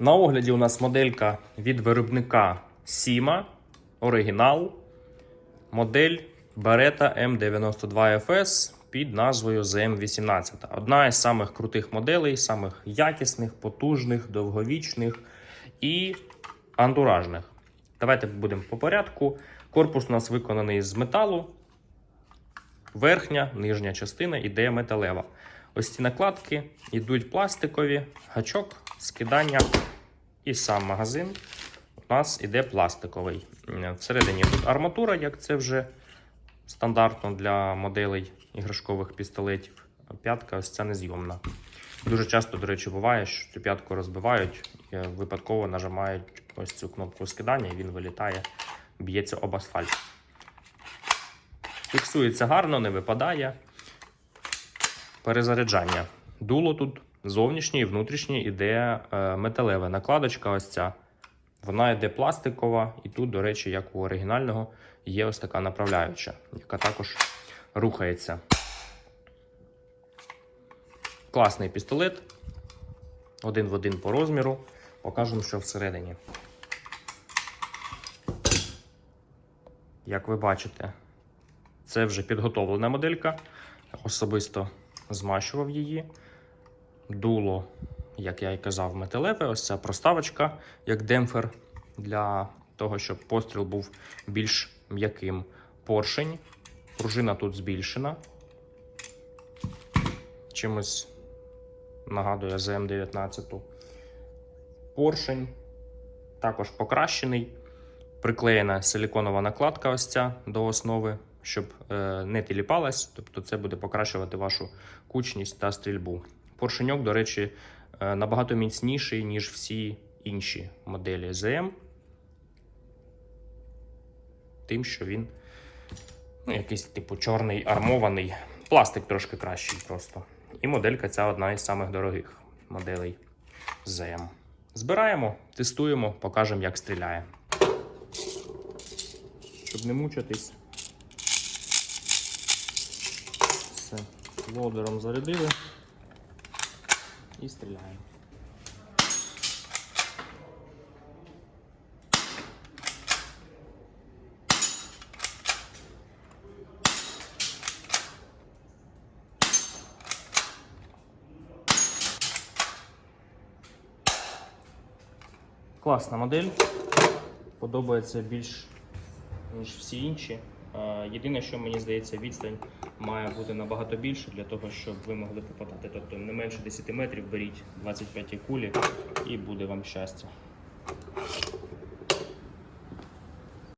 На огляді у нас моделька від виробника Sima, оригінал, модель Beretta M92FS під назвою ZM18. Одна із самих крутих моделей, самих якісних, потужних, довговічних і антуражних. Давайте будемо по порядку. Корпус у нас виконаний з металу. Верхня, нижня частина іде металева. Ось ці накладки йдуть пластикові, гачок, скидання і сам магазин у нас іде пластиковий. Всередині тут арматура, як це вже стандартно для моделей іграшкових пістолетів. П'ятка ось ця незйомна. Дуже часто, до речі, буває, що цю п'ятку розбивають, і випадково нажимають ось цю кнопку скидання, і він вилітає, б'ється об асфальт. Фіксується гарно, не випадає. Перезаряджання. Дуло тут зовнішнє і внутрішнє іде е, металева накладочка. Ось ця. Вона йде пластикова, і тут, до речі, як у оригінального, є ось така направляюча, яка також рухається. Класний пістолет. Один в один по розміру. Покажемо, що всередині. Як ви бачите, це вже підготовлена моделька. Особисто змащував її. Дуло, як я і казав, металеве. Ось ця проставочка, як демпфер для того, щоб постріл був більш м'яким. Поршень. Пружина тут збільшена. Чимось нагадує ЗМ-19. Поршень також покращений. Приклеєна силіконова накладка ось ця до основи, щоб е, не тіліпалась, тобто це буде покращувати вашу кучність та стрільбу. Поршеньок, до речі, е, набагато міцніший, ніж всі інші моделі ЗМ. Тим, що він ну, якийсь типу чорний армований. Пластик трошки кращий просто. І моделька ця одна із самих дорогих моделей ЗМ. Збираємо, тестуємо, покажемо, як стріляє. Щоб не мучитись. Все, лодером зарядили і стріляємо. Класна модель. Подобається більш ніж всі інші. Е, Єдине, що мені здається, відстань має бути набагато більше для того, щоб ви могли попадати. Тобто не менше 10 метрів беріть 25 кулі і буде вам щастя.